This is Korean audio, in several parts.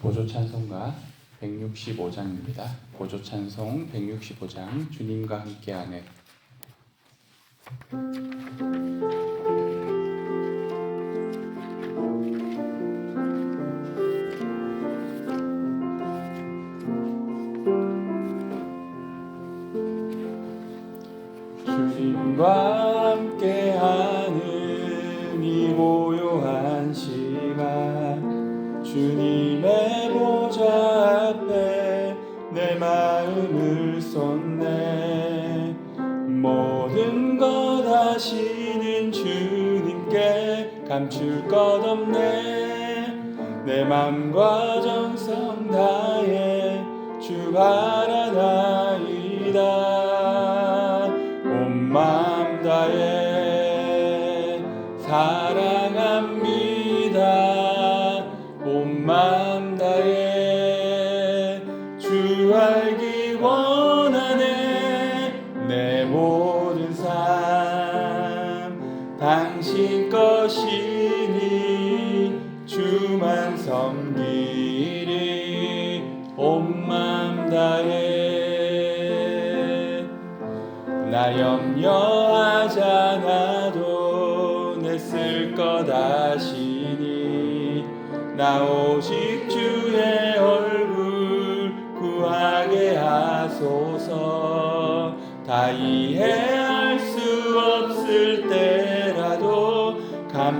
보조 찬송가 165장입니다. 보조 찬송 165장 주님과 함께 하네. 감출 것 없네. 내 맘과 정성 다해 주 바라나이다. 온 마음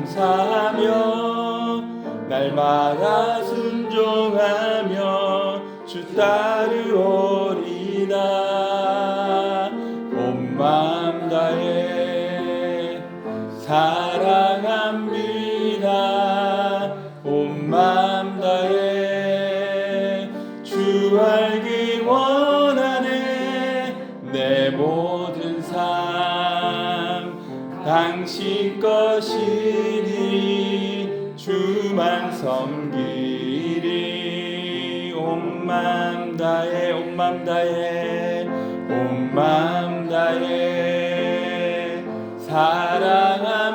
감사하며 날마다 순종하며 주다 섬기리 온맘 다해 온맘 다해 온맘 다해 사랑합니다.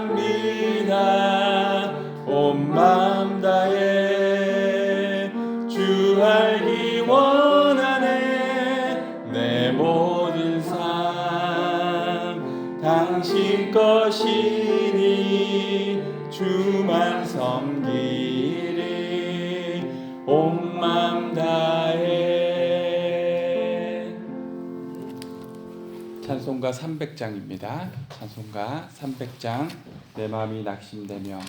온맘 다해 주 알기 원하네. 내 모든 삶 당신 것이니 주만 찬송가 300장입니다. 찬송가 300장 내 마음이 낙심되며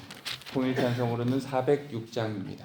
통일 찬송으로는 406장입니다.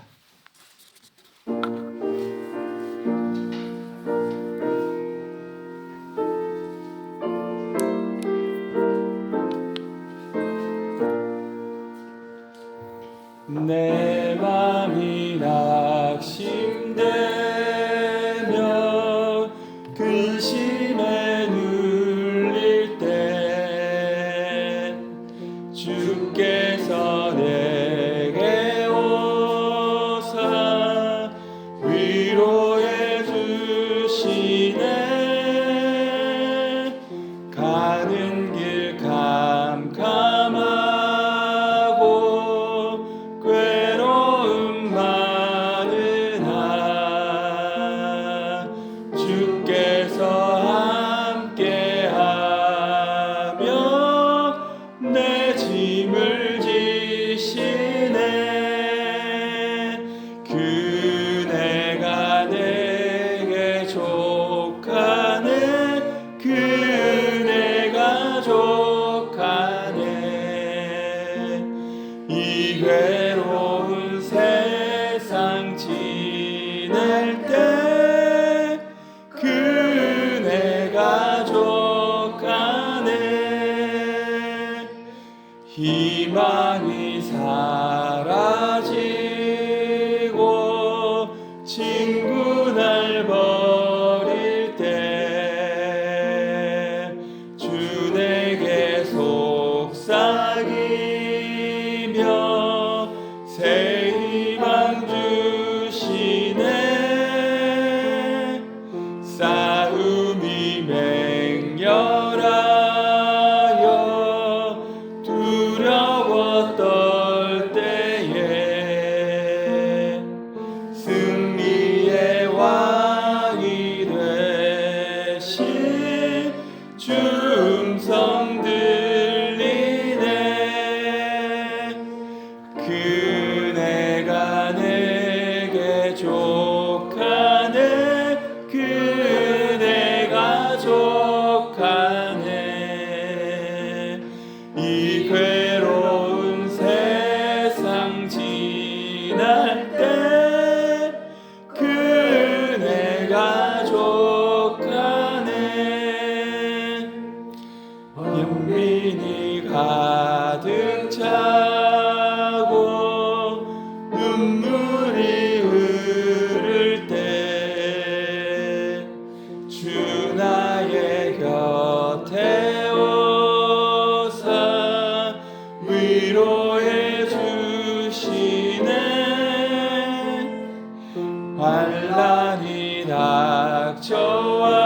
환란이 닥쳐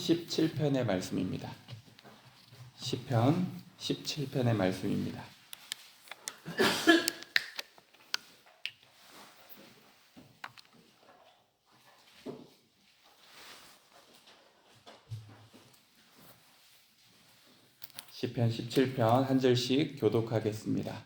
17편의 말씀입니다. 시편 17편의 말씀입니다. 시편 17편 한 절씩 교독하겠습니다.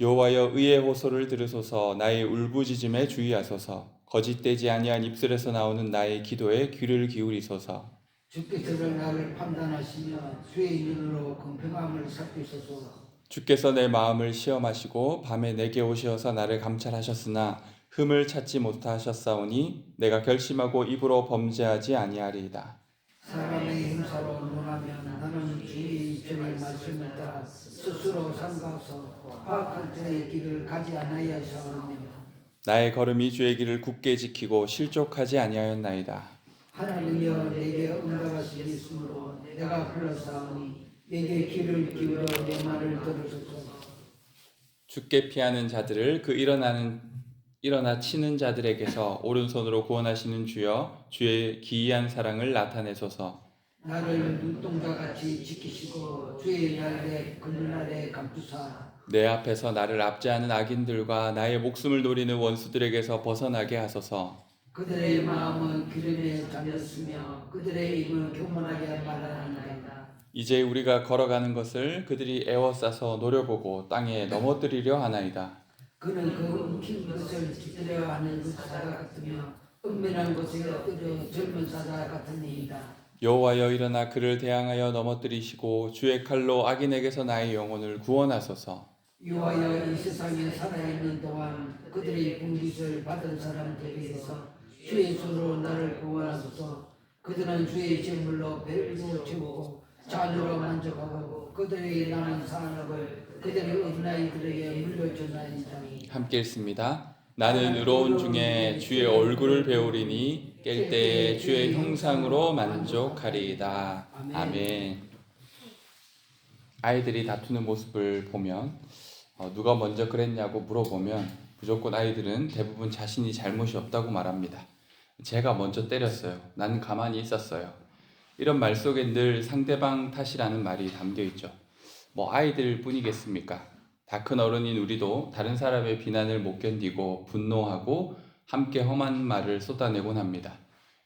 여호와여 의의 호소를 들으소서 나의 울부짖음에 주의하소서 거짓되지 아니한 입술에서 나오는 나의 기도에 귀를 기울이소서 주께서 나를 판단하시며 주의 눈으로 공평함을 살피소서 주께서 내 마음을 시험하시고 밤에 내게 오시어서 나를 감찰하셨으나 흠을 찾지 못하셨사오니 내가 결심하고 입으로 범죄하지 아니하리이다. 사람의 행사로 논하면 나는 주의 주의 말씀을 따라 스스로 삼가서 파악한 자의 길을 가지 아니하였사오며 나의 걸음이 주의 길을 굳게 지키고 실족하지 아니하였나이다. 하나님여 내게 응답하시겠으므로 내가 불렀사오니 내게 귀를 기울여 내 말을 들으소서 죽게 피하는 자들을 그 일어나는 일어나 치는 자들에게서 오른손으로 구원하시는 주여 주의 기이한 사랑을 나타내소서. 나를 눈동자 같이 지키시고 주의 날에 그날에 감투사 내 앞에서 나를 압제하는 악인들과 나의 목숨을 노리는 원수들에게서 벗어나게 하소서. 그들의 마음은 기름에 잠겼으며 그들의 입은 교만하게 말하는다 이제 우리가 걸어가는 것을 그들이 애워싸서 노려보고 땅에 넘어뜨리려 하나이다. 그는 그 움킨 것을 지키려 하는 그 사자 같으며 은밀한 곳에 엎드려 젊은 사자 같은 이이다 여호와여 일어나 그를 대항하여 넘어뜨리시고 주의 칼로 악인에게서 나의 영혼을 구원하소서. 여호와여 이 세상에 살아있는 동안 그들의 분깃을 받은 사람들에게서 주의 손으로 나를 구원하소서 그들은 주의 제물로 배를 채우고 잔으로 만족하고 그들의 나는 산업을 그들의 어린아이들에게 물려주나이다 함께 읽습니다. 나는 의로운 중에 주의 얼굴을 배우리니 깰 때에 주의 형상으로 만족하리이다. 아멘. 아이들이 다투는 모습을 보면 어, 누가 먼저 그랬냐고 물어보면 무조건 아이들은 대부분 자신이 잘못이 없다고 말합니다. 제가 먼저 때렸어요. 나는 가만히 있었어요. 이런 말 속에 늘 상대방 탓이라는 말이 담겨 있죠. 뭐 아이들 뿐이겠습니까? 다 큰 어른인 우리도 다른 사람의 비난을 못 견디고 분노하고 함께 험한 말을 쏟아내곤 합니다.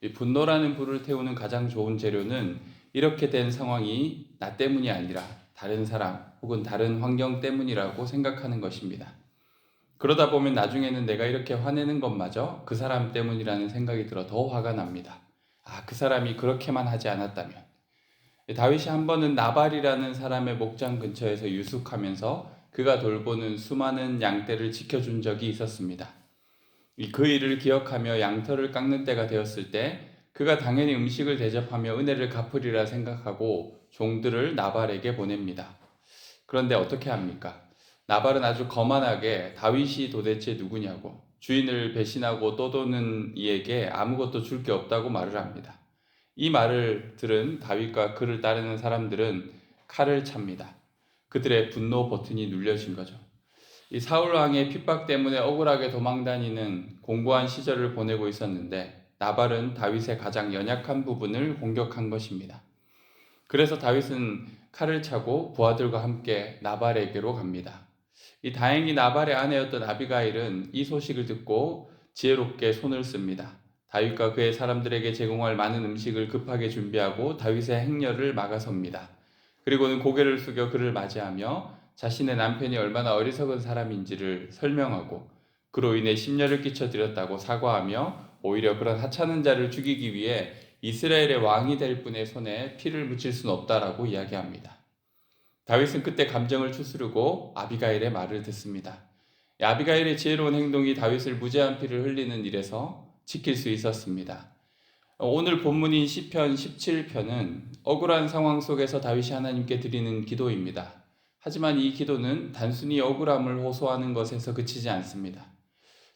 이 분노라는 불을 태우는 가장 좋은 재료는 이렇게 된 상황이 나 때문이 아니라 다른 사람 혹은 다른 환경 때문이라고 생각하는 것입니다. 그러다 보면 나중에는 내가 이렇게 화내는 것마저 그 사람 때문이라는 생각이 들어 더 화가 납니다. 아, 그 사람이 그렇게만 하지 않았다면. 다윗이 한 번은 나발이라는 사람의 목장 근처에서 유숙하면서 그가 돌보는 수많은 양떼를 지켜준 적이 있었습니다. 이그 일을 기억하며 양털을 깎는 때가 되었을 때 그가 당연히 음식을 대접하며 은혜를 갚으리라 생각하고 종들을 나발에게 보냅니다. 그런데 어떻게 합니까? 나발은 아주 거만하게 다윗이 도대체 누구냐고 주인을 배신하고 떠도는 이에게 아무것도 줄 게 없다고 말을 합니다. 이 말을 들은 다윗과 그를 따르는 사람들은 칼을 찹니다. 그들의 분노 버튼이 눌려진 거죠. 이 사울 왕의 핍박 때문에 억울하게 도망다니는 공고한 시절을 보내고 있었는데 나발은 다윗의 가장 연약한 부분을 공격한 것입니다. 그래서 다윗은 칼을 차고 부하들과 함께 나발에게로 갑니다. 이 다행히 나발의 아내였던 아비가일은 이 소식을 듣고 지혜롭게 손을 씁니다. 다윗과 그의 사람들에게 제공할 많은 음식을 급하게 준비하고 다윗의 행렬을 막아섭니다. 그리고는 고개를 숙여 그를 맞이하며 자신의 남편이 얼마나 어리석은 사람인지를 설명하고 그로 인해 심려를 끼쳐드렸다고 사과하며 오히려 그런 하찮은 자를 죽이기 위해 이스라엘의 왕이 될 분의 손에 피를 묻힐 수는 없다라고 이야기합니다. 다윗은 그때 감정을 추스르고 아비가일의 말을 듣습니다. 이 아비가일의 지혜로운 행동이 다윗을 무죄한 피를 흘리는 일에서 지킬 수 있었습니다. 오늘 본문인 시편 17편은 억울한 상황 속에서 다윗이 하나님께 드리는 기도입니다. 하지만 이 기도는 단순히 억울함을 호소하는 것에서 그치지 않습니다.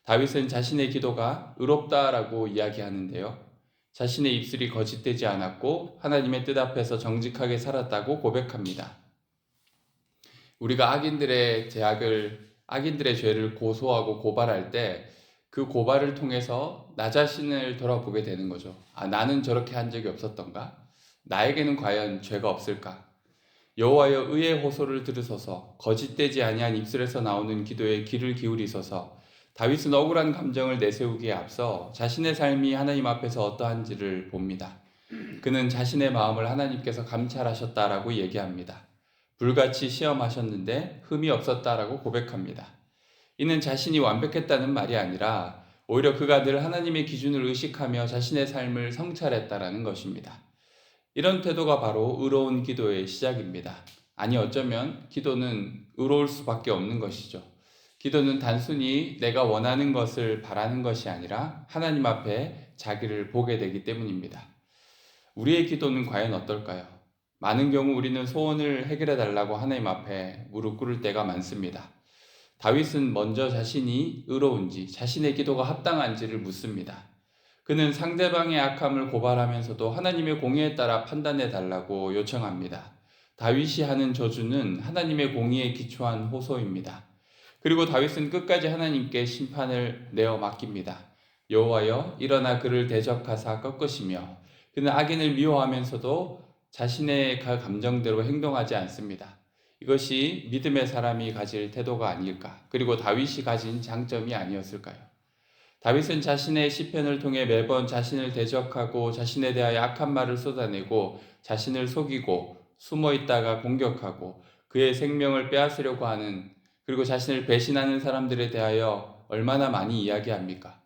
다윗은 자신의 기도가 의롭다라고 이야기하는데요. 자신의 입술이 거짓되지 않았고 하나님의 뜻 앞에서 정직하게 살았다고 고백합니다. 우리가 악인들의 제약을 악인들의 죄를 고소하고 고발할 때 그 고발을 통해서 나 자신을 돌아보게 되는 거죠. 아, 나는 저렇게 한 적이 없었던가? 나에게는 과연 죄가 없을까? 여호와여 의의 호소를 들으소서 거짓되지 아니한 입술에서 나오는 기도에 귀를 기울이소서 다윗은 억울한 감정을 내세우기에 앞서 자신의 삶이 하나님 앞에서 어떠한지를 봅니다. 그는 자신의 마음을 하나님께서 감찰하셨다라고 얘기합니다. 불같이 시험하셨는데 흠이 없었다라고 고백합니다. 이는 자신이 완벽했다는 말이 아니라 오히려 그가 늘 하나님의 기준을 의식하며 자신의 삶을 성찰했다라는 것입니다. 이런 태도가 바로 의로운 기도의 시작입니다. 아니 어쩌면 기도는 의로울 수밖에 없는 것이죠. 기도는 단순히 내가 원하는 것을 바라는 것이 아니라 하나님 앞에 자기를 보게 되기 때문입니다. 우리의 기도는 과연 어떨까요? 많은 경우 우리는 소원을 해결해 달라고 하나님 앞에 무릎 꿇을 때가 많습니다. 다윗은 먼저 자신이 의로운지 자신의 기도가 합당한지를 묻습니다. 그는 상대방의 악함을 고발하면서도 하나님의 공의에 따라 판단해 달라고 요청합니다. 다윗이 하는 저주는 하나님의 공의에 기초한 호소입니다. 그리고 다윗은 끝까지 하나님께 심판을 내어 맡깁니다. 여호와여 일어나 그를 대적하사 꺾으시며 그는 악인을 미워하면서도 자신의 감정대로 행동하지 않습니다. 이것이 믿음의 사람이 가질 태도가 아닐까? 그리고 다윗이 가진 장점이 아니었을까요? 다윗은 자신의 시편을 통해 매번 자신을 대적하고 자신에 대하여 악한 말을 쏟아내고 자신을 속이고 숨어 있다가 공격하고 그의 생명을 빼앗으려고 하는 그리고 자신을 배신하는 사람들에 대하여 얼마나 많이 이야기합니까?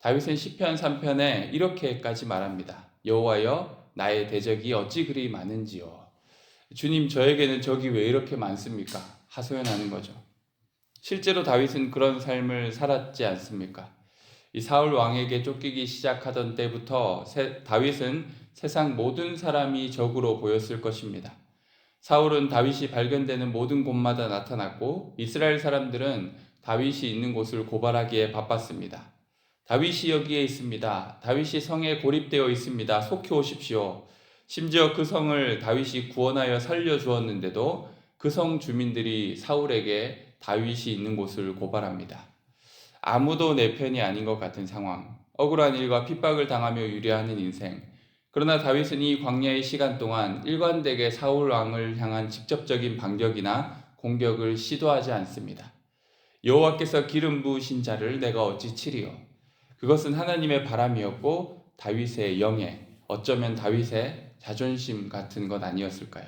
다윗은 시편 3편에 이렇게까지 말합니다. 여호와여 나의 대적이 어찌 그리 많은지요. 주님 저에게는 적이 왜 이렇게 많습니까? 하소연하는 거죠. 실제로 다윗은 그런 삶을 살았지 않습니까? 이 사울 왕에게 쫓기기 시작하던 때부터 세, 다윗은 세상 모든 사람이 적으로 보였을 것입니다. 사울은 다윗이 발견되는 모든 곳마다 나타났고 이스라엘 사람들은 다윗이 있는 곳을 고발하기에 바빴습니다. 다윗이 여기에 있습니다. 다윗이 성에 고립되어 있습니다. 속히 오십시오. 심지어 그 성을 다윗이 구원하여 살려 주었는데도 그 성 주민들이 사울에게 다윗이 있는 곳을 고발합니다. 아무도 내 편이 아닌 것 같은 상황, 억울한 일과 핍박을 당하며 유리하는 인생. 그러나 다윗은 이 광야의 시간 동안 일관되게 사울 왕을 향한 직접적인 반격이나 공격을 시도하지 않습니다. 여호와께서 기름 부으신 자를 내가 어찌 치리요? 그것은 하나님의 바람이었고 다윗의 영예, 어쩌면 다윗의 자존심 같은 것 아니었을까요?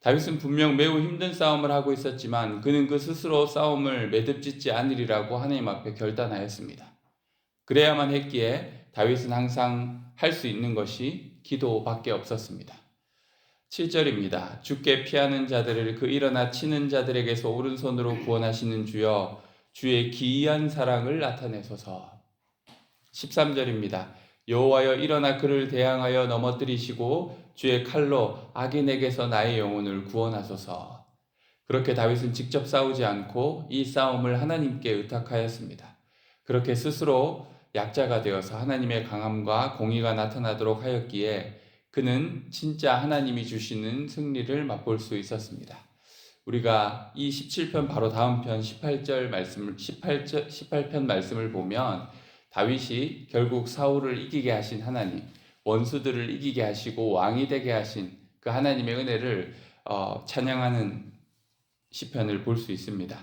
다윗은 분명 매우 힘든 싸움을 하고 있었지만 그는 그 스스로 싸움을 매듭짓지 않으리라고 하나님 앞에 결단하였습니다. 그래야만 했기에 다윗은 항상 할 수 있는 것이 기도밖에 없었습니다. 7절입니다. 주께 피하는 자들을 그 일어나 치는 자들에게서 오른손으로 구원하시는 주여 주의 기이한 사랑을 나타내소서. 13절입니다. 여호와여 일어나 그를 대항하여 넘어뜨리시고 주의 칼로 악인에게서 나의 영혼을 구원하소서. 그렇게 다윗은 직접 싸우지 않고 이 싸움을 하나님께 의탁하였습니다. 그렇게 스스로 약자가 되어서 하나님의 강함과 공의가 나타나도록 하였기에 그는 진짜 하나님이 주시는 승리를 맛볼 수 있었습니다. 우리가 이 17편 바로 다음 편 18절 말씀을 18절 18편 말씀을 보면 다윗이 결국 사울을 이기게 하신 하나님, 원수들을 이기게 하시고 왕이 되게 하신 그 하나님의 은혜를 어, 찬양하는 시편을 볼 수 있습니다.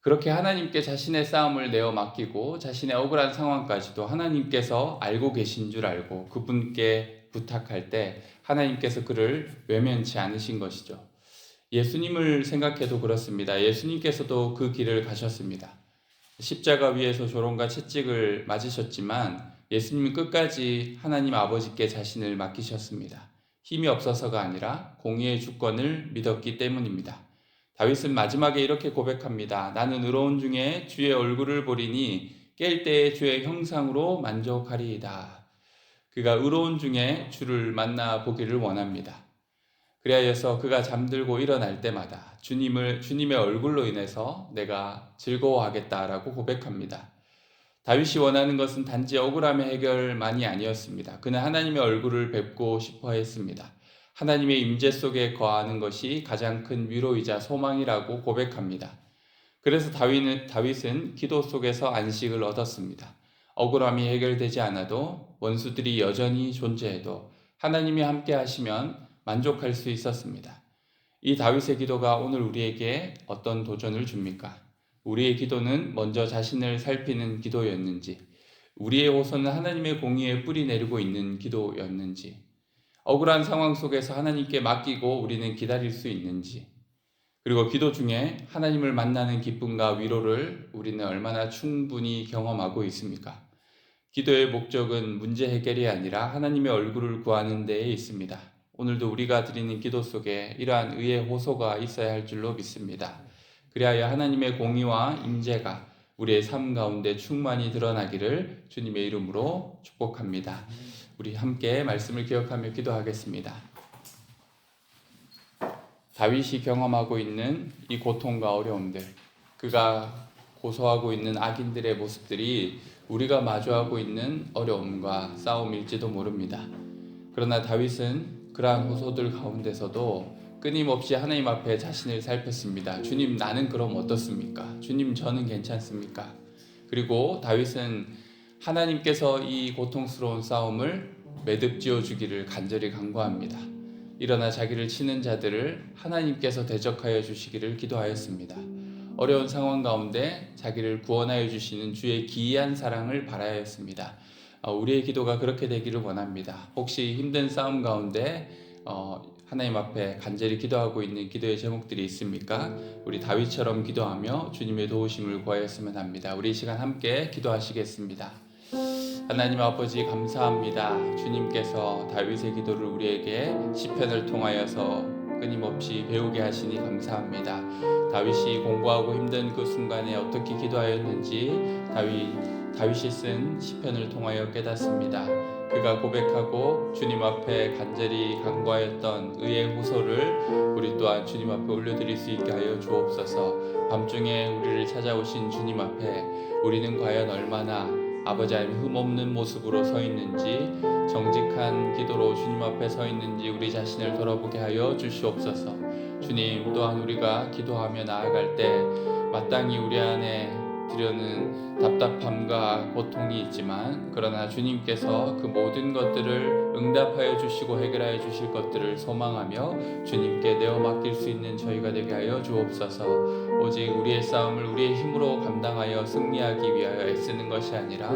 그렇게 하나님께 자신의 싸움을 내어 맡기고 자신의 억울한 상황까지도 하나님께서 알고 계신 줄 알고 그분께 부탁할 때 하나님께서 그를 외면치 않으신 것이죠. 예수님을 생각해도 그렇습니다. 예수님께서도 그 길을 가셨습니다. 십자가 위에서 조롱과 채찍을 맞으셨지만 예수님은 끝까지 하나님 아버지께 자신을 맡기셨습니다. 힘이 없어서가 아니라 공의의 주권을 믿었기 때문입니다. 다윗은 마지막에 이렇게 고백합니다. 나는 의로운 중에 주의 얼굴을 보리니 깰 때에 주의 형상으로 만족하리이다. 그가 의로운 중에 주를 만나 보기를 원합니다. 그리하여서 그가 잠들고 일어날 때마다 주님을 주님의 얼굴로 인해서 내가 즐거워하겠다라고 고백합니다. 다윗이 원하는 것은 단지 억울함의 해결만이 아니었습니다. 그는 하나님의 얼굴을 뵙고 싶어 했습니다. 하나님의 임재 속에 거하는 것이 가장 큰 위로이자 소망이라고 고백합니다. 그래서 다윗은, 다윗은 기도 속에서 안식을 얻었습니다. 억울함이 해결되지 않아도 원수들이 여전히 존재해도 하나님이 함께 하시면 만족할 수 있었습니다. 이 다윗의 기도가 오늘 우리에게 어떤 도전을 줍니까? 우리의 기도는 먼저 자신을 살피는 기도였는지, 우리의 호소는 하나님의 공의에 뿌리 내리고 있는 기도였는지, 억울한 상황 속에서 하나님께 맡기고 우리는 기다릴 수 있는지, 그리고 기도 중에 하나님을 만나는 기쁨과 위로를 우리는 얼마나 충분히 경험하고 있습니까? 기도의 목적은 문제 해결이 아니라 하나님의 얼굴을 구하는 데에 있습니다. 오늘도 우리가 드리는 기도 속에 이러한 의의 호소가 있어야 할 줄로 믿습니다. 그리하여 하나님의 공의와 임재가 우리의 삶 가운데 충만히 드러나기를 주님의 이름으로 축복합니다. 우리 함께 말씀을 기억하며 기도하겠습니다. 다윗이 경험하고 있는 이 고통과 어려움들, 그가 고소하고 있는 악인들의 모습들이 우리가 마주하고 있는 어려움과 싸움일지도 모릅니다. 그러나 다윗은 그러한 호소들 가운데서도 끊임없이 하나님 앞에 자신을 살폈습니다. 주님, 나는 그럼 어떻습니까? 주님, 저는 괜찮습니까? 그리고 다윗은 하나님께서 이 고통스러운 싸움을 매듭지어 주기를 간절히 간구합니다. 일어나 자기를 치는 자들을 하나님께서 대적하여 주시기를 기도하였습니다. 어려운 상황 가운데 자기를 구원하여 주시는 주의 기이한 사랑을 바라였습니다. 어, 우리의 기도가 그렇게 되기를 원합니다. 혹시 힘든 싸움 가운데 어, 하나님 앞에 간절히 기도하고 있는 기도의 제목들이 있습니까? 우리 다윗처럼 기도하며 주님의 도우심을 구하였으면 합니다. 우리 이 시간 함께 기도하시겠습니다. 하나님 아버지 감사합니다. 주님께서 다윗의 기도를 우리에게 시편을 통하여서 끊임없이 배우게 하시니 감사합니다. 다윗이 공부하고 힘든 그 순간에 어떻게 기도하였는지 다윗 다윗이 쓴 시편을 통하여 깨닫습니다. 그가 고백하고 주님 앞에 간절히 간구하였던 의의 호소를 우리 또한 주님 앞에 올려드릴 수 있게 하여 주옵소서. 밤중에 우리를 찾아오신 주님 앞에 우리는 과연 얼마나 아버지 하나님 흠없는 모습으로 서 있는지 정직한 기도로 주님 앞에 서 있는지 우리 자신을 돌아보게 하여 주시옵소서. 주님 또한 우리가 기도하며 나아갈 때 마땅히 우리 안에 드려는 답답함과 고통이 있지만 그러나 주님께서 그 모든 것들을 응답하여 주시고 해결하여 주실 것들을 소망하며 주님께 내어 맡길 수 있는 저희가 되게 하여 주옵소서. 오직 우리의 싸움을 우리의 힘으로 감당하여 승리하기 위하여 애쓰는 것이 아니라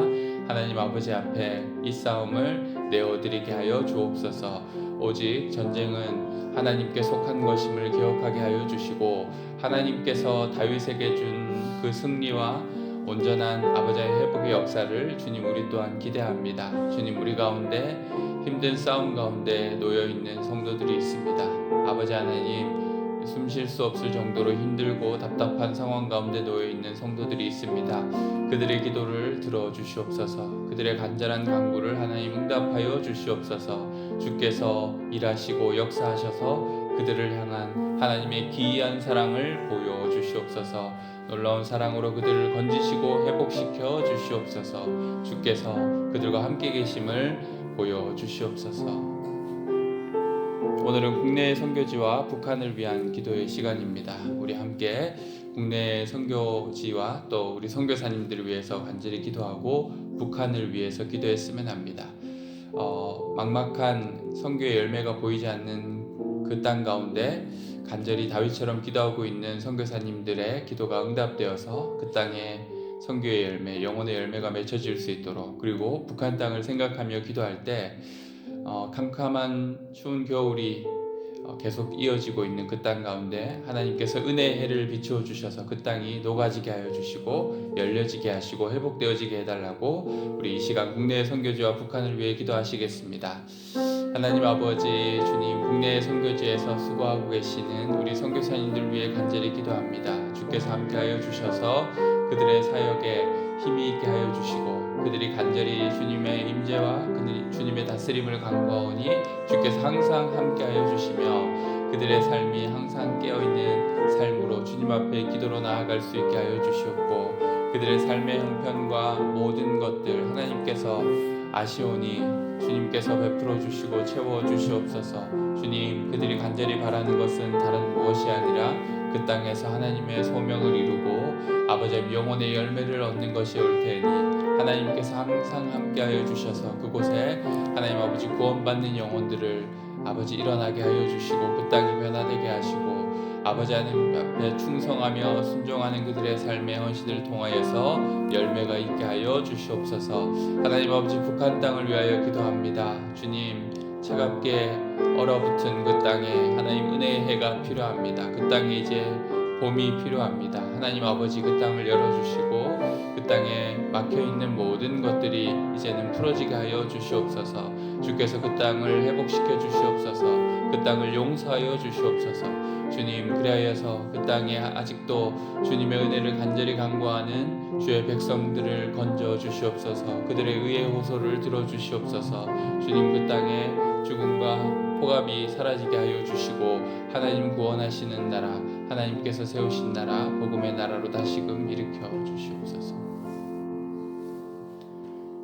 하나님 아버지 앞에 이 싸움을 내어드리게 하여 주옵소서. 오직 전쟁은 하나님께 속한 것임을 기억하게 하여 주시고 하나님께서 다윗에게 준 그 승리와 온전한 아버지의 회복의 역사를 주님 우리 또한 기대합니다. 주님 우리 가운데 힘든 싸움 가운데 놓여 있는 성도들이 있습니다. 아버지 하나님 숨 쉴 수 없을 정도로 힘들고 답답한 상황 가운데 놓여 있는 성도들이 있습니다. 그들의 기도를 들어 주시옵소서. 그들의 간절한 간구를 하나님 응답하여 주시옵소서. 주께서 일하시고 역사하셔서 그들을 향한 하나님의 기이한 사랑을 보여 주시옵소서. 놀라운 사랑으로 그들을 건지시고 회복시켜 주시옵소서. 주께서 그들과 함께 계심을 보여 주시옵소서. 오늘은 국내 선교지와 북한을 위한 기도의 시간입니다. 우리 함께 국내 선교지와 또 우리 선교사님들을 위해서 간절히 기도하고 북한을 위해서 기도했으면 합니다. 어, 막막한 선교의 열매가 보이지 않는 그 땅 가운데 간절히 다윗처럼 기도하고 있는 선교사님들의 기도가 응답되어서 그 땅에 선교의 열매, 영혼의 열매가 맺혀질 수 있도록 그리고 북한 땅을 생각하며 기도할 때 어, 캄캄한 추운 겨울이 어, 계속 이어지고 있는 그 땅 가운데 하나님께서 은혜의 해를 비추어 주셔서 그 땅이 녹아지게 하여 주시고 열려지게 하시고 회복되어지게 해달라고 우리 이 시간 국내 선교지와 북한을 위해 기도하시겠습니다. 하나님 아버지 주님 국내 선교지에서 수고하고 계시는 우리 선교사님들 위해 간절히 기도합니다. 주께서 함께하여 주셔서 그들의 사역에 힘이 있게 하여 주시고 그들이 간절히 주님의 임재와 그들이 주님의 다스림을 간구하오니 주께서 항상 함께하여 주시며 그들의 삶이 항상 깨어 있는 삶으로 주님 앞에 기도로 나아갈 수 있게 하여 주시옵고 그들의 삶의 형편과 모든 것들 하나님께서 아시오니 주님께서 베풀어 주시고 채워 주시옵소서. 주님 그들이 간절히 바라는 것은 다른 무엇이 아니라 그 땅에서 하나님의 소명을 아버지의 영혼의 열매를 얻는 것이 올 테니 하나님께서 항상 함께하여 주셔서 그곳에 하나님 아버지 구원받는 영혼들을 아버지 일어나게 하여 주시고 그 땅이 변화되게 하시고 아버지 하나님 앞에 충성하며 순종하는 그들의 삶의 헌신을 통하여서 열매가 있게 하여 주시옵소서. 하나님 아버지 북한 땅을 위하여 기도합니다. 주님 차갑게 얼어붙은 그 땅에 하나님 은혜의 해가 필요합니다. 그 땅에 이제 봄이 필요합니다 하나님 아버지 그 땅을 열어주시고 그 땅에 막혀 있는 모든 것들이 이제는 풀어지게 하여 주시옵소서. 주께서 그 땅을 회복시켜 주시옵소서. 그 땅을 용서하여 주시옵소서. 주님 그리하여서 그 땅에 아직도 주님의 은혜를 간절히 간구하는 주의 백성들을 건져 주시옵소서. 그들의 의의 호소를 들어 주시옵소서. 주님 그 땅에 죽음과 포갑이 사라지게 하여 주시고 하나님 구원하시는 나라 하나님께서 세우신 나라 복음의 나라로 다시금 일으켜 주시옵소서.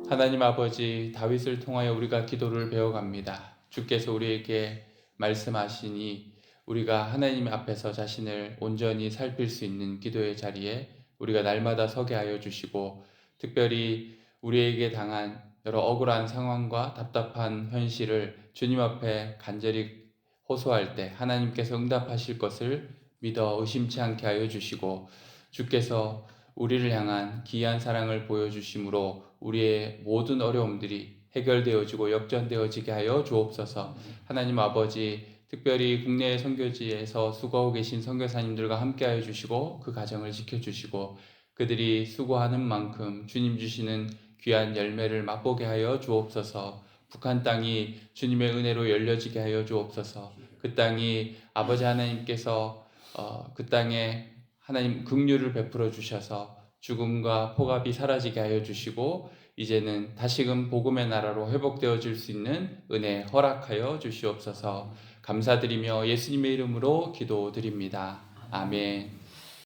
하나님 아버지 다윗을 통하여 우리가 기도를 배워갑니다. 주께서 우리에게 말씀하시니 우리가 하나님 앞에서 자신을 온전히 살필 수 있는 기도의 자리에 우리가 날마다 서게 하여 주시고 특별히 우리에게 당한 여러 억울한 상황과 답답한 현실을 주님 앞에 간절히 호소할 때 하나님께서 응답하실 것을 믿어 의심치 않게 하여 주시고 주께서 우리를 향한 기이한 사랑을 보여주심으로 우리의 모든 어려움들이 해결되어지고 역전되어지게 하여 주옵소서. 하나님 아버지 특별히 국내 선교지에서 수고하고 계신 선교사님들과 함께하여 주시고 그 가정을 지켜주시고 그들이 수고하는 만큼 주님 주시는 귀한 열매를 맛보게 하여 주옵소서. 북한 땅이 주님의 은혜로 열려지게 하여 주옵소서. 그 땅이 아버지 하나님께서 어, 그 땅에 하나님 긍휼을 베풀어 주셔서 죽음과 포갑이 사라지게 하여 주시고 이제는 다시금 복음의 나라로 회복되어질 수 있는 은혜 허락하여 주시옵소서. 감사드리며 예수님의 이름으로 기도드립니다. 아멘.